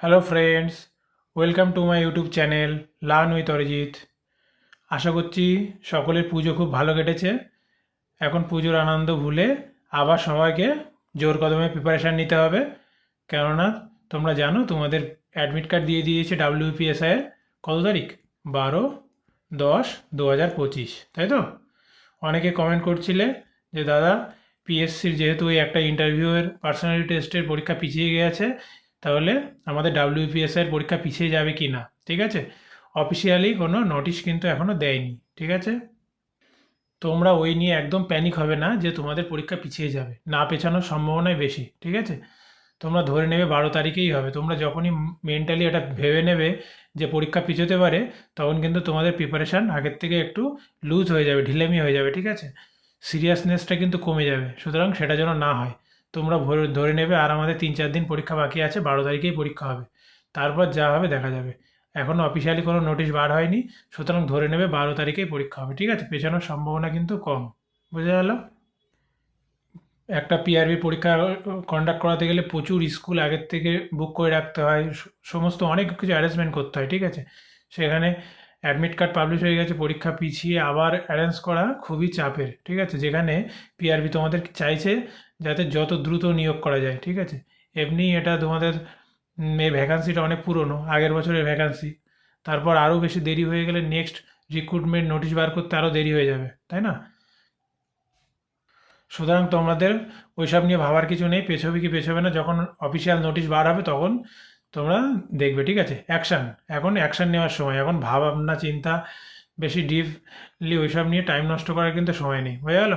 Hello friends welcome to my YouTube channel learn with Arijit আশা করছি সকলের পুজো খুব ভালো কেটেছে। এখন পুজোর আনন্দ ভুলে আবার সবাইকে জোর কদমে প্রিপারেশান নিতে হবে। কেননা, তোমরা জানো, তোমাদের অ্যাডমিট কার্ড দিয়ে দিয়েছে ডাব্লিউপিএসআইয়ের কত তারিখ? বারো দশ দু হাজার পঁচিশ, তাই তো? অনেকে কমেন্ট করছিলে যে, দাদা পিএসসির যেহেতু ওই একটা ইন্টারভিউয়ের পার্সোনালিটি টেস্টের পরীক্ষা পিছিয়ে গিয়েছে তাহলে আমাদের ডাব্লিউপিএসআইয়ের পরীক্ষা পিছিয়ে যাবে কি না? ঠিক আছে? অফিসিয়ালি কোনো নোটিশ কিন্তু এখনও দেয়নি, ঠিক আছে? তোমরা ওই নিয়ে একদম প্যানিক হবে না যে তোমাদের পরীক্ষা পিছিয়ে যাবে, না পেছানোর সম্ভাবনাই বেশি, ঠিক আছে? তোমরা ধরে নেবে বারো তারিখেই হবে, তোমরা যখনই মেন্টালি এটা ভেবে নেবে যে পরীক্ষা পিছোতে পারে, তখন কিন্তু তোমাদের প্রিপারেশান আগের থেকে একটু লুজ হয়ে যাবে, ঢিলেমি হয়ে যাবে, ঠিক আছে? সিরিয়াসনেসটা কিন্তু কমে যাবে, সুতরাং সেটা যেন না হয়। তোমরা ধরে নেবে আর আমাদের তিন চার দিন পরীক্ষা বাকি আছে, বারো তারিখেই পরীক্ষা হবে। তারপর যা হবে দেখা যাবে। এখনও অফিসিয়ালি কোনো নোটিশ বার হয়নি, সুতরাং ধরে নেবে বারো তারিখেই পরীক্ষা হবে, ঠিক আছে? পেছানোর সম্ভাবনা কিন্তু কম। বোঝা গেল? একটা পিআরবি পরীক্ষা কন্ডাক্ট করাতে গেলে প্রচুর স্কুল আগের থেকে বুক করে রাখতে হয় সমস্ত অনেক কিছু অ্যারেঞ্জমেন্ট করতে হয়, ঠিক আছে? সেখানে অ্যাডমিট কার্ড পাবলিশ হয়ে গেছে, পরীক্ষা পিছিয়ে আবার অ্যারেঞ্জ করা খুবই চাপের, ঠিক আছে? যেখানে পিআরবি তোমাদের চাইছে যাতে যত দ্রুত নিয়োগ করা যায়, ঠিক আছে? এমনি এটা তোমাদের এই ভ্যাকান্সিটা অনেক পুরনো, আগের বছরের ভ্যাকান্সি তারপর আরও বেশি দেরি হয়ে গেলে নেক্সট রিক্রুটমেন্ট নোটিশ বার করতে আরও দেরি হয়ে যাবে, তাই না? সুতরাং তোমাদের ওইসব নিয়ে ভাবার কিছু নেই, পেছবে কি পেছবে না, যখন অফিসিয়াল নোটিশ বার হবে তখন তোমরা দেখবে, ঠিক আছে? অ্যাকশান এখন অ্যাকশান নেওয়ার সময়। এখন ভাবনা, চিন্তা বেশি ডিপলি ওইসব নিয়ে টাইম নষ্ট করার কিন্তু সময় নেই। বোঝা গেল?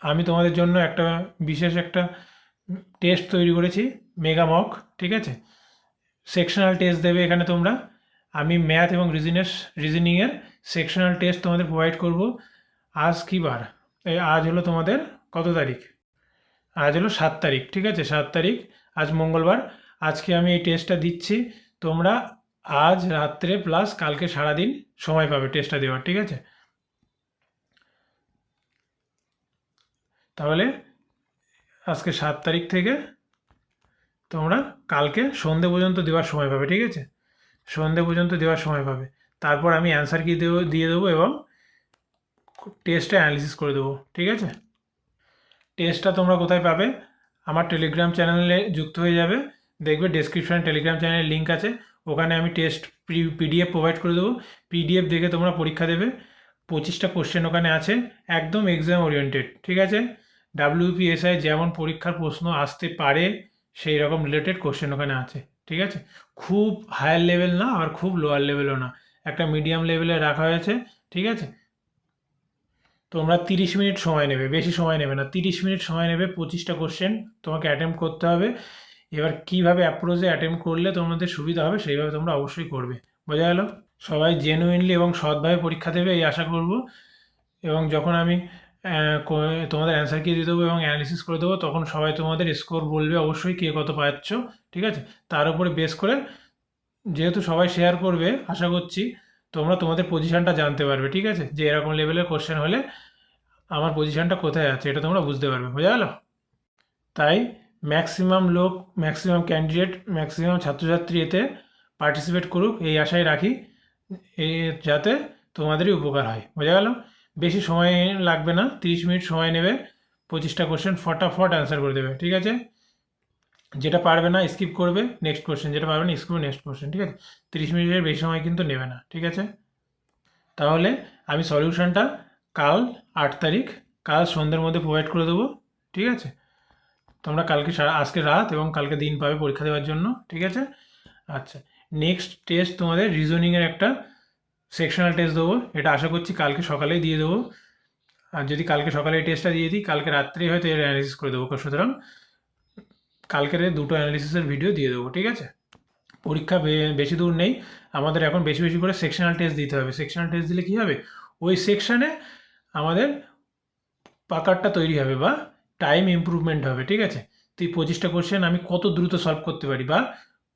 আমি তোমাদের জন্য একটা বিশেষ একটা টেস্ট তৈরি করেছি মেগা মক ঠিক আছে? সেকশনাল টেস্ট দেবে এখানে তোমরা। আমি ম্যাথ এবং রিজনের রিজনিংয়ের সেকশনাল টেস্ট তোমাদের প্রোভাইড করব। আজ কী বার? এই আজ হলো তোমাদের কত তারিখ? আজ হলো সাত তারিখ, ঠিক আছে? সাত তারিখ, আজ মঙ্গলবার। আজকে আমি এই টেস্টটা দিচ্ছি। তোমরা আজ রাত্রে প্লাস কালকে সারাদিন সময় পাবে টেস্টটা দেওয়ার, ঠিক আছে? তাহলে আজকে সাত তারিখ থেকে তোমরা কালকে সন্ধে পর্যন্ত দেওয়ার সময় পাবে, ঠিক আছে? সন্ধে পর্যন্ত দেওয়ার সময় পাবে। তারপর আমি অ্যান্সার কি দেবো, দিয়ে দেবো এবং টেস্টটা অ্যানালিসিস করে দেবো, ঠিক আছে? টেস্টটা তোমরা কোথায় পাবে? আমার টেলিগ্রাম চ্যানেলে যুক্ত হয়ে যাবে। দেখবে ডেসক্রিপশানে টেলিগ্রাম চ্যানেলের লিঙ্ক আছে। ওখানে আমি টেস্ট পিডিএফ প্রোভাইড করে দেবো। পিডিএফ দেখে তোমরা পরীক্ষা দেবে। পঁচিশটা কোশ্চেন ওখানে আছে। একদম এক্সাম ওরিয়েন্টেড ঠিক আছে? ডাব্লিউপিএসআই যেমন পরীক্ষার প্রশ্ন আসতে পারে সেই রকম রিলেটেড কোশ্চেন ওখানে আছে, ঠিক আছে? খুব হায়ার লেভেল না আর খুব লোয়ার লেভেলও না। একটা মিডিয়াম লেভেলে রাখা হয়েছে, ঠিক আছে? তোমরা তিরিশ মিনিট সময় নেবে, বেশি সময় নেবে না। তিরিশ মিনিট সময় নেবে, পঁচিশটা কোশ্চেন তোমাকে অ্যাটেম্প করতে হবে। এবার কীভাবে অ্যাপ্রোচে অ্যাটেম্প করলে তোমাদের সুবিধা হবে, সেইভাবে তোমরা অবশ্যই করবে। বোঝা গেল? সবাই জেনুইনলি এবং সৎভাবে পরীক্ষা দেবে, এই আশা করব। এবং যখন আমি তোমাদের অ্যান্সার কি দিয়ে দেবো এবং অ্যানালিসিস করে দেবো, তখন সবাই তোমাদের স্কোর বলবে অবশ্যই কে কত পাচ্ছ, ঠিক আছে? তার উপরে বেস করে যেহেতু সবাই শেয়ার করবে, আশা করছি তোমরা তোমাদের পজিশানটা জানতে পারবে, ঠিক আছে? যে এরকম লেভেলের কোশ্চেন হলে আমার পজিশানটা কোথায় আছে, এটা তোমরা বুঝতে পারবে, বোঝা গেল? তাই ম্যাক্সিমাম লোক ম্যাক্সিমাম ক্যান্ডিডেট ম্যাক্সিমাম ছাত্রছাত্রী এতে পার্টিসিপেট করুক, এই আশায় রাখি যাতে তোমাদেরই উপকার হয়। বোঝা গেল? বেশি সময় লাগবে না, তিরিশ মিনিট সময় নেবে, পঁচিশটা কোশ্চেন ফটাফট অ্যান্সার করে দেবে, ঠিক আছে? যেটা পারবে না স্কিপ করবে নেক্সট কোশ্চেন যেটা পারবে না স্কিপ নেক্সট কোশ্চেন ঠিক আছে? তিরিশ মিনিটের বেশি সময় কিন্তু নেবে না, ঠিক আছে? তাহলে আমি সলিউশনটা কাল আট তারিখ, কাল সন্ধ্যের মধ্যে প্রোভাইড করে দেবো, ঠিক আছে? তোমরা কালকে সারা, আজকে রাত এবং কালকে দিন পাবে পরীক্ষা দেওয়ার জন্য, ঠিক আছে? আচ্ছা নেক্সট টেস্ট তোমাদের রিজনিংয়ের একটা সেকশনাল টেস্ট দেবো, এটা আশা করছি কালকে সকালেই দিয়ে দেবো। আর যদি কালকে সকালে এই টেস্টটা দিয়ে দিই, কালকে রাত্রেই হয়তো এর অ্যানালিসিস করে দেবো, সুতরাং কালকের দুটো অ্যানালিসিসের ভিডিও দিয়ে দেবো, ঠিক আছে? পরীক্ষা বেশি দূর নেই, আমাদের এখন বেশি বেশি করে সেকশনাল টেস্ট দিতে হবে। সেকশনাল টেস্ট দিলে কী হবে? ওই সেকশানে আমাদের পাকারটা তৈরি হবে বা টাইম ইমপ্রুভমেন্ট হবে, ঠিক আছে? তুই পঁচিশটা কোশ্চেন আমি কত দ্রুত সলভ করতে পারি বা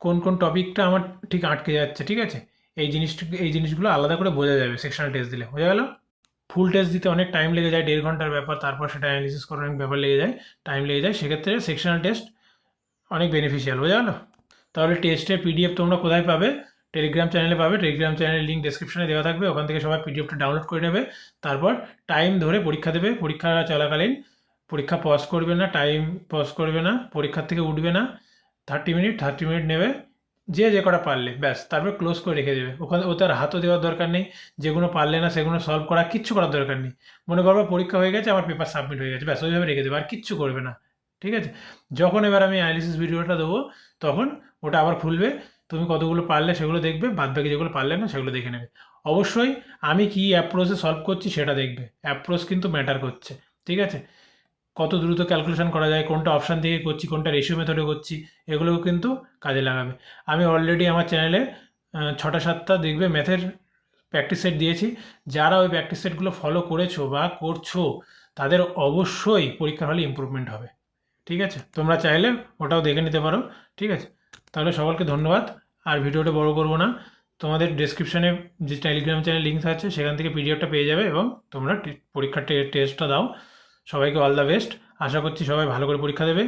কোন কোন টপিকটা আমার ঠিক আটকে যাচ্ছে, ঠিক আছে? এই জিনিসটা, এই জিনিসগুলো আলাদা করে বোঝা যাবে সেকশনাল টেস্ট দিলে, বোঝা গেল? ফুল টেস্ট দিতে অনেক টাইম লেগে যায়, দেড় ঘণ্টার ব্যাপার, তারপর সেটা অ্যানালিসিস করার অনেক ব্যাপার লেগে যায় টাইম লেগে যায়, সেক্ষেত্রে সেকশনাল টেস্ট অনেক বেনিফিশিয়াল বোঝা গেল? তাহলে টেস্টের পিডিএফ তোমরা কোথায় পাবে? টেলিগ্রাম চ্যানেলে পাবে টেলিগ্রাম চ্যানেলের লিঙ্ক ডেসক্রিপশনে দেওয়া থাকবে, ওখান থেকে সবাই পিডিএফটা ডাউনলোড করে নেবে, তারপর টাইম ধরে পরীক্ষা দেবে, পরীক্ষা চলাকালীন পরীক্ষা পজ করবে না টাইম পজ করবে না, পরীক্ষার থেকে উঠবে না থার্টি মিনিট থার্টি মিনিট নেবে, যে যে কটা পারলে, ব্যাস, তারপর ক্লোজ করে রেখে দেবে। ওখানে ওতে আর হাতও দেওয়ার দরকার নেই যেগুলো পারলে না, সেগুলো সলভ করা, কিচ্ছু করার দরকার নেই। মনে করব পরীক্ষা হয়ে গেছে, আমার পেপার সাবমিট হয়ে গেছে, ব্যাস, ওইভাবে রেখে দেবে, আর কিচ্ছু করবে না, ঠিক আছে? যখন এবার আমি অ্যানালিসিস ভিডিওটা দেবো, তখন ওটা আবার খুলবে, তুমি কতগুলো পারলে সেগুলো দেখবে বাদ বাকি যেগুলো পারলে না, সেগুলো দেখে নেবে। অবশ্যই আমি কি অ্যাপ্রোচে সলভ করছি সেটা দেখবে অ্যাপ্রোচ কিন্তু ম্যাটার করছে, ঠিক আছে? কত দ্রুত ক্যালকুলেশন করা যায়, কোনটা অপশান থেকে করছি, কোনটা রেশিও মেথডে করছি, এগুলোও কিন্তু কাজে লাগাবে। আমি অলরেডি আমার চ্যানেলে ছটা সাতটা দেখবে ম্যাথের প্র্যাকটিস সেট দিয়েছি। যারা ওই প্র্যাকটিস সেটগুলো ফলো করেছ বা করছ, তাদের অবশ্যই পরীক্ষার হলে ইম্প্রুভমেন্ট হবে। ঠিক আছে? তোমরা চাইলে ওটাও দেখে নিতে পারো। ঠিক আছে? তাহলে সকলকে ধন্যবাদ। আর ভিডিওটা বড় করব না। তোমাদের ডেসক্রিপশনে যে টেলিগ্রাম চ্যানেল লিঙ্ক আছে, সেখান থেকে পিডিএফটা পেয়ে যাবে এবং তোমরা পরীক্ষার টেস্টটা দাও। সবাইকে অল দ্য বেস্ট আশা করছি সবাই ভালো করে পরীক্ষা দেবে।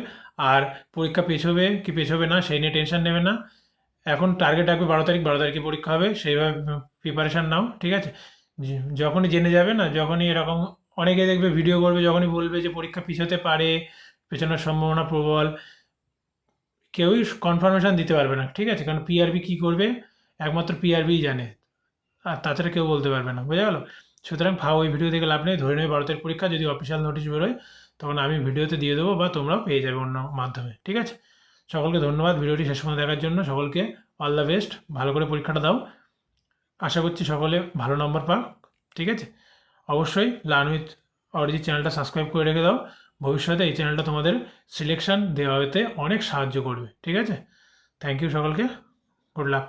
আর পরীক্ষা পেছবে কি পেছবে না, সেই নিয়ে টেনশন নেবে না। এখন টার্গেট রাখবে বারো তারিখ, বারো তারিখে পরীক্ষা হবে, সেইভাবে প্রিপারেশান নাও, ঠিক আছে? যখনই জেনে যাবে না, যখনই এরকম অনেকে দেখবে ভিডিও করবে, যখনই বলবে যে পরীক্ষা পিছোতে পারে, পেছানোর সম্ভাবনা প্রবল। কেউই কনফার্মেশন দিতে পারবে না, ঠিক আছে? কারণ পিআরবি কী করবে? একমাত্র পিআরবিই জানে। আর তাছাড়া কেউ বলতে পারবে না, বোঝা গেল? সুতরাং ফাও ওই ভিডিও থেকে লাভ নেই। ধরে নেবে ভারতের পরীক্ষা, যদি অফিসিয়াল নোটিশ বেরোয়, তখন আমি ভিডিওতে দিয়ে দেবো বা তোমরাও পেয়ে যাবে অন্য মাধ্যমে, ঠিক আছে? সকলকে ধন্যবাদ, ভিডিওটি শেষ পর্যন্ত দেখার জন্য। সকলকে অল দ্য বেস্ট ভালো করে পরীক্ষাটা দাও। আশা করছি সকলে ভালো নম্বর পাক, ঠিক আছে? অবশ্যই লার্ন উইথ অরিজি চ্যানেলটা সাবস্ক্রাইব করে রেখে দাও। ভবিষ্যতে এই চ্যানেলটা তোমাদের সিলেকশন দেওয়াতে অনেক সাহায্য করবে, ঠিক আছে? থ্যাংক ইউ সকলকে। Good luck